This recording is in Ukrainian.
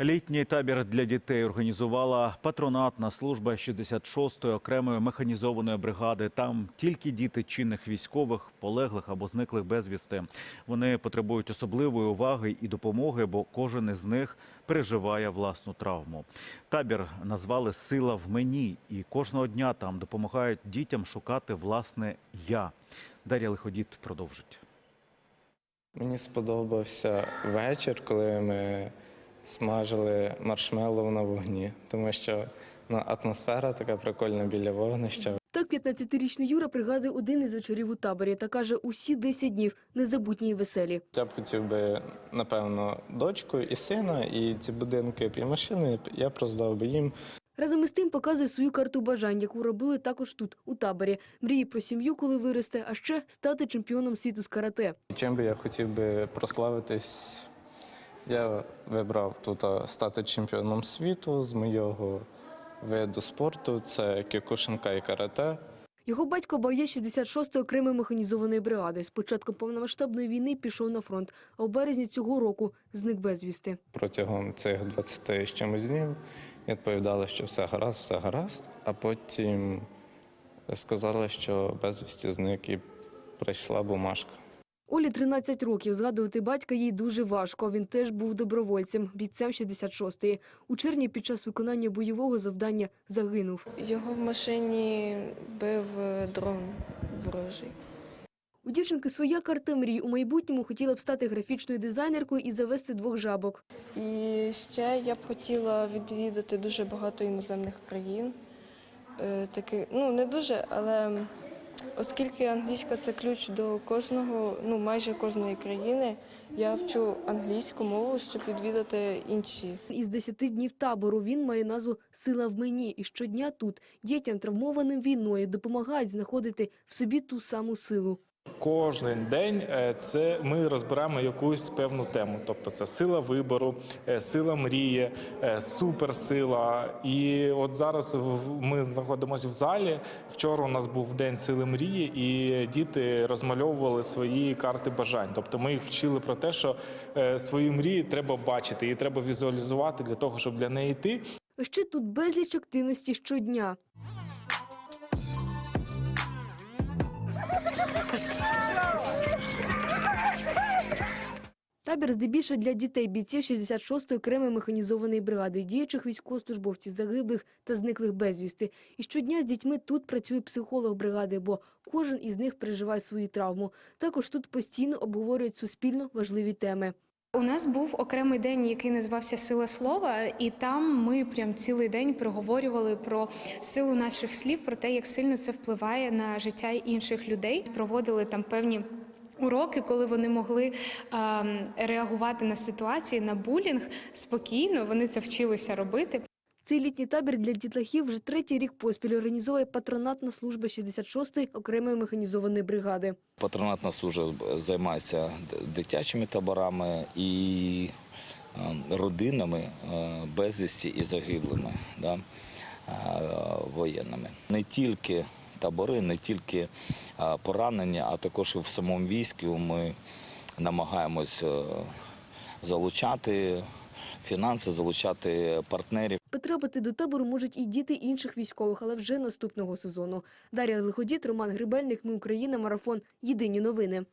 Літній табір для дітей організувала патронатна служба 66-ї окремої механізованої бригади. Там тільки діти чинних військових, полеглих або зниклих безвісти. Вони потребують особливої уваги і допомоги, бо кожен із них переживає власну травму. Табір назвали Сила в мені, і кожного дня там допомагають дітям шукати власне я. Дар'я Лиходіт продовжить. Мені сподобався вечір, коли ми смажили маршмеллоу на вогні, тому що ну, атмосфера така прикольна біля вогнища. Так 15-річний Юра пригадує один із вечорів у таборі та каже, усі 10 днів незабутні і веселі. Я б хотів би, напевно, дочку і сина, і ці будинки і машини я б роздав би їм. Разом із тим показує свою карту бажань, яку робили також тут, у таборі. Мріє про сім'ю, коли виросте, а ще стати чемпіоном світу з карате. Чим би я хотів би прославитись, я вибрав тут стати чемпіоном світу з моєго виду спорту. Це кікушинка і карате. Його батько боєць 66-ї окремої механізованої бригади. З початком повномасштабної війни пішов на фронт, а у березні цього року зник безвісти. Протягом цих 20 з чимось днів відповідали, що все гаразд, все гаразд, а потім сказали, що безвісті зник і прийшла бумажка. Олі 13 років. Згадувати батька їй дуже важко. Він теж був добровольцем, бійцем 66-ї. У червні під час виконання бойового завдання загинув. Його в машині бив е, дрон ворожий. У дівчинки своя карта мрій. У майбутньому хотіла б стати графічною дизайнеркою і завести двох жабок. І ще я б хотіла відвідати дуже багато іноземних країн. Е, Таки, ну не дуже, але оскільки англійська це ключ до кожного, ну майже кожної країни, я вчу англійську мову, щоб відвідати інші. Із 10 днів табору він має назву Сила в мені. І щодня тут дітям, травмованим війною, допомагають знаходити в собі ту саму силу. Кожен день е, це ми розбираємо якусь певну тему. Тобто це сила вибору, е, сила мрії, е, суперсила. І от зараз ми знаходимося в залі. Вчора у нас був день сили мрії, і діти розмальовували свої карти бажань. Тобто ми їх вчили про те, що свої мрії треба бачити, і треба візуалізувати для того, щоб для неї йти. Ще тут безліч активності щодня. Табір здебільшого для дітей бійців 66-ї окремої механізованої бригади, діючих військовослужбовців, загиблих та зниклих безвісти. І щодня з дітьми тут працює психолог бригади, бо кожен із них переживає свою травму. Також тут постійно обговорюють суспільно важливі теми. У нас був окремий день, який називався Сила слова, і там ми прям цілий день проговорювали про силу наших слів, про те, як сильно це впливає на життя інших людей. Проводили там певні. Уроки, коли вони могли ем, реагувати на ситуації, на булінг спокійно, вони це вчилися робити. Цей літній табір для дітлахів вже третій рік поспіль організовує патронатна служба 66-ї окремої механізованої бригади. Патронатна служба займається дитячими таборами і е, родинами е, безвісті і загиблими да, е, воєнними. Не тільки табори, не тільки поранення, а також і в самому війську ми намагаємось е, залучати фінанси, залучати партнерів. Потрапити до табору можуть і діти інших військових, але вже наступного сезону. Дар'я Лиходіт, Роман Грибельник. Ми Україна. Марафон. Єдині новини.